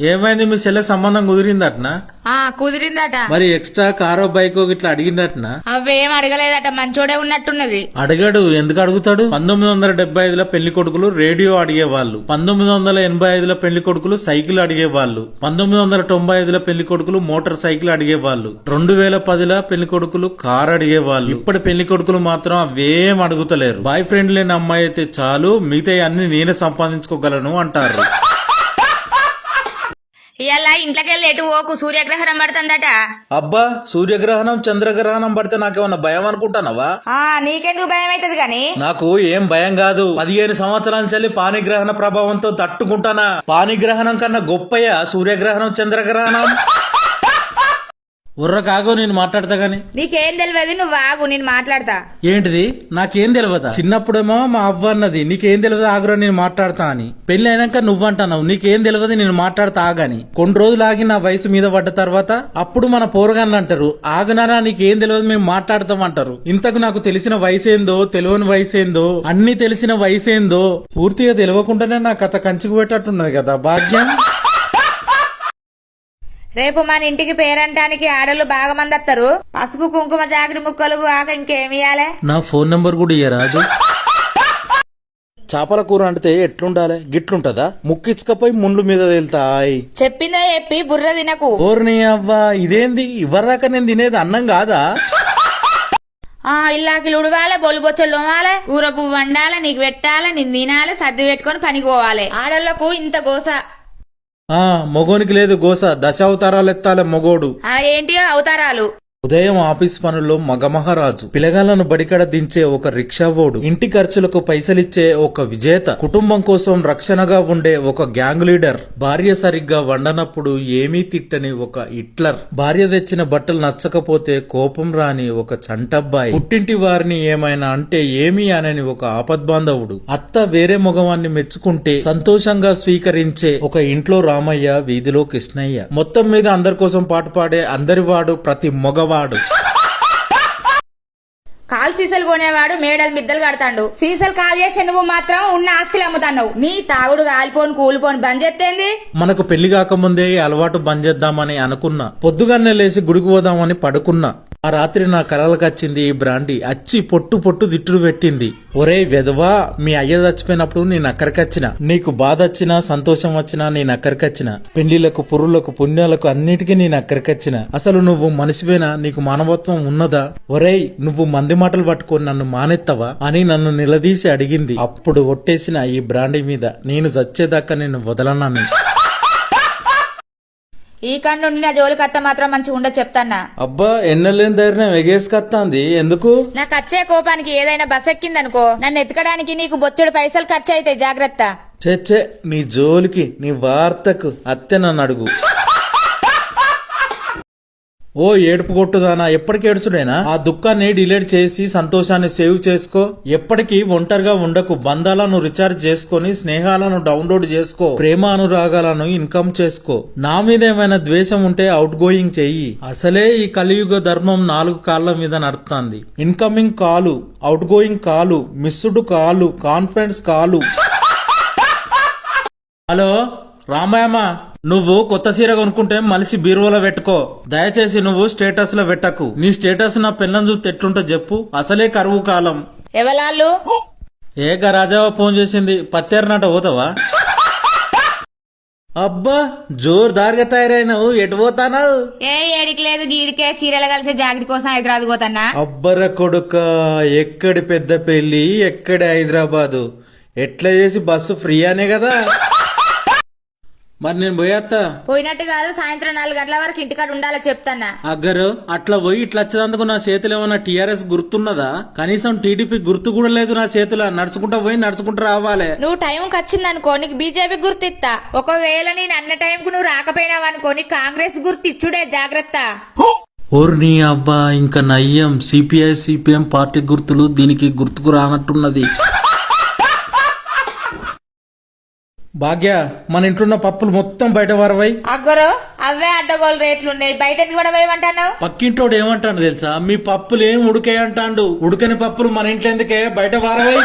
ఏమైంది? మీ చెల్లెకి సంబంధం కుదిరిందటనా? ఆ కుదిరిందట. మరి ఎక్స్ట్రా కారో బైక్ ఇట్లా అడిగిందటనా? అవేం అడగలేదట మంచోడే ఉన్నట్టున్నది. అడిగాడు ఎందుకు అడుగుతాడు? పంతొమ్మిది వందల డెబ్బై ఐదులో పెళ్ళి కొడుకులు రేడియో అడిగేవాళ్ళు. పంతొమ్మిది వందల ఎనభై ఐదులో పెళ్ళి కొడుకులు సైకిల్ అడిగేవాళ్ళు. పంతొమ్మిది వందల తొంభై ఐదులో పెళ్ళి కొడుకులు మోటార్ సైకిల్ అడిగేవాళ్ళు. రెండు వేల పదిలో పెళ్ళి కొడుకులు కార్ అడిగేవాళ్ళు. ఇప్పటి పెళ్ళి కొడుకులు మాత్రం అవేం అడుగుతలేరు. బాయ్ ఫ్రెండ్ లేని అమ్మాయి అయితే చాలు మిగతా అన్ని నేనే సంపాదించుకోగలను అంటారు. ఇవాళ ఇంట్లోకి వెళ్ళి ఎటు ఓకు సూర్యగ్రహణం పడుతుందట. అబ్బా సూర్యగ్రహణం చంద్రగ్రహణం పడితే నాకేమన్నా భయం అనుకుంటానవా? ఆ నీకెందుకు భయం అవుతుంది గాని? నాకు ఏం భయం కాదు. పదిహేను సంవత్సరాల చల్లి పానిగ్రహణ ప్రభావంతో తట్టుకుంటానా? పానిగ్రహణం కన్నా గొప్పయ్యా సూర్యగ్రహణం చంద్రగ్రహణం? ఉర్ర కాగో నేను మాట్లాడతా గాని. నీకేం తెలియదు నువ్వు ఆగు నేను మాట్లాడతా. ఏంటిది? నాకేం తెలియదా చిన్నప్పుడేమో మా అవ్వ అన్నది నీకేం తెలియదు ఆగురా నేను మాట్లాడతా అని. పెళ్ళి అయినాక నువ్వంటున్నావు నీకేం తెలియదు నేను మాట్లాడతా ఆగని. కొన్ని రోజులు ఆగి నా వయసు మీద పడ్డ తర్వాత అప్పుడు మన పోరగాన్లు అంటారు ఆగనారా నీకేం తెలియదు మేము మాట్లాడతాం అంటారు. ఇంతకు నాకు తెలిసిన వయసు ఏందో తెలియని వయసు ఏందో అన్ని తెలిసిన వయసు ఏందో పూర్తిగా తెలియకుండానే నా కథ కంచుకు పెట్టట్టున్నది కదా భాగ్యం? రేపు మన ఇంటికి పేరంటానికి ఆడలు బాగా మంది వస్తారు పసుపు కుంకుమ జాకిడి ముక్కలు కాక ఇంకేమి ఇయ్యాలే? నా ఫోన్ నంబర్ కూడా ఇయ్యరాదు చేపల కూర అంటే ఎట్లుండాలి? గిట్లుంటదా? ముక్కిచ్చుకపోయి ముండ్ల మీద వెళ్తాయి చెప్పిందే చెప్పి బుర్ర తినకు. ఓర్ని అవ్వా ఇదేంది? ఇవరిదాకా నేను తినేది అన్నం కాదా? ఆ ఇల్లాకి ఉడవాలే బొల్లు బొచ్చలు తోమాలే కూర పువ్వు వండాలే నీకు పెట్టాలే నేను తినాలే సర్ది పెట్టుకొని పనికి పోవాలి. ఆడోళ్ళకు ఇంత గోస. ఆ మొగోనికి లేదు గోస దశావతారాలు ఎత్తాలే మొగోడు. ఆ ఏంటి అవతారాలు? ఉదయం ఆఫీస్ పనుల్లో మగమహారాజు పిలగాళ్ళను బడికడ దించే ఒక రిక్షావోడు ఇంటి ఖర్చులకు పైసలిచ్చే ఒక విజేత కుటుంబం కోసం రక్షణగా ఉండే ఒక గ్యాంగ్ లీడర్. భార్య సరిగ్గా వండనప్పుడు ఏమీ తిట్టని ఒక హిట్లర్. భార్య తెచ్చిన బట్టలు నచ్చకపోతే కోపం రాని ఒక చంటబ్బాయి. పుట్టింటి వారిని ఏమైనా అంటే ఏమీ అనని ఒక ఆపద్బాంధవుడు. అత్త వేరే మగవాన్ని మెచ్చుకుంటే సంతోషంగా స్వీకరించే ఒక ఇంట్లో రామయ్య వీధిలో కృష్ణయ్య. మొత్తం మీద అందరి కోసం పాటు పాడే అందరివాడు ప్రతి మగవాడు కాల్ సీసలు కొనేవాడు మేడలు మిద్దలు కడతాడు. సీసలు కాల్ చేసే నువ్వు మాత్రం ఉన్న ఆస్తులు అమ్ముతావు నీ తాగుడు కాలిపోని కూలిపోని బంద్ చేస్తేంది మనకు పెళ్ళి కాకముందే ఈ అలవాటు బంద్ చేద్దామని అనుకున్నా. పొద్దుగానే లేచి గుడికి పోదామని పడుకున్నా. ఆ రాత్రి నా కలలకు వచ్చింది ఈ బ్రాండి. అచ్చి పొట్టు పొట్టు దిట్టుడు పెట్టింది. ఒరే వెధవా మీ అయ్య చచ్చిపోయినప్పుడు నేను అక్కడికి వచ్చిన నీకు బాధ వచ్చినా సంతోషం వచ్చినా నేను అక్కడికి వచ్చిన పెళ్ళిలకు పురులకు పుణ్యాలకు అన్నిటికీ నేను అక్కడికి వచ్చిన అసలు నువ్వు మనిషివేనా? నీకు మానవత్వం ఉన్నదా? ఒరేయ్ నువ్వు మంది మాటలు పట్టుకొని నన్ను మానెత్తవా? అని నన్ను నిలదీసి అడిగింది. అప్పుడు ఒట్టేసిన ఈ బ్రాండీ మీద నేను చచ్చేదాకా నేను? వదలనని ఈ కన్ను నా జోలికి అత్త మాత్రం మంచిగా ఉండ చెప్తాన్నా. అబ్బా ఎన్నెల్లేని ధైర్యం ఎగేసుకొస్తాంది ఎందుకు? నాకు వచ్చే కోపానికి ఏదైనా బస్ ఎక్కిందనుకో నన్ను ఎతకడానికి నీకు బొచ్చెడు పైసలు ఖర్చు అయితే జాగ్రత్త చెచ్చే నీ జోలికి నీ వార్తకు అత్తె నన్ను అడుగు. ఓ ఏడుపు కొట్టుదానా ఎప్పటికీ ఏడుచుడేనా? ఆ దుఃఖాన్ని డిలీట్ చేసి సంతోషాన్ని సేవ్ చేసుకో. ఎప్పటికీ ఒంటరిగా ఉండకు. బంధాలను రీఛార్జ్ చేసుకొని స్నేహాలను డౌన్లోడ్ చేసుకో. ప్రేమ అనురాగాలను ఇన్కమ్ చేసుకో. నా మీద ఏమైనా ద్వేషం ఉంటే అవుట్ గోయింగ్ చెయ్యి. అసలే ఈ కలియుగ ధర్మం నాలుగు కాళ్ళ మీద నడుపుతుంది incoming call outgoing call missed call conference call. Hello Ramayamma నువ్వు కొత్త చీర కొనుక్కుంటే మనిషి బీరువాలో పెట్టుకో. దయచేసి నువ్వు స్టేటస్లో పెట్టకు. నీ స్టేటస్ నా పిల్లని చూస్తే ఎట్లుంటో చెప్పు. అసలే కరువు కాలం. ఎవలాళ్ళు? ఏ గరాజావా ఫోన్ చేసింది? పత్తేరనట పోతావా? అబ్బా జోరుదారుగా తయారైనావు. ఎటు పోతానావు ఏ ఏడికి లేదు. గీడికే చీరలు కలిసి జాకెట్ కోసం హైదరాబాద్ పోతాన్నా అబ్బర కొడుక ఎక్కడి పెద్ద పెళ్ళి ఎక్కడి హైదరాబాదు? ఎట్లా చేసి బస్సు ఫ్రీ అనే కదా? మరి నేను పోయేస్తా పోయినట్టు కాదు సాయంత్రం నాలుగు గంటల వరకు ఇంటికాడ ఉండాలో చెప్తాన్నా. అగ్గరు అట్లా పోయి ఇట్లా వచ్చేందుకు నా చేతిలో ఏమన్నా టీఆర్ఎస్ గుర్తున్నదా? కనీసం టీడీపీ గుర్తు కూడా లేదు నా చేతిలో. నడుచుకుంటా పోయి నడుచుకుంటూ రావాలి. నువ్వు టైంకి వచ్చిందనుకో నీకు బీజేపీ గుర్తిస్తా. ఒకవేళ నేను అన్న టైంకు నువ్వు రాకపోయినావు అనుకో నీకు కాంగ్రెస్ గుర్తు ఇచ్చుడే జాగ్రత్త. ఓర్ నీ అబ్బా ఇంకా నయ్యం. సిపిఐ సిపిఎం పార్టీ గుర్తులు దీనికి గుర్తుకు రానట్టున్నది. భాగ్య మన ఇంట్లో పప్పులు మొత్తం బయట వరవై. అగ్గరు అవే అడ్డగోలు రేట్లు ఉన్నాయి బయట ఎందుకు కూడా వేయమంటాను పక్కింటోడు ఏమంటాడు తెలుసా? మీ పప్పులు ఏం ఉడికే అంటాడు ఉడకని పప్పులు మన ఇంట్లో ఎందుకే? బయట వారవై.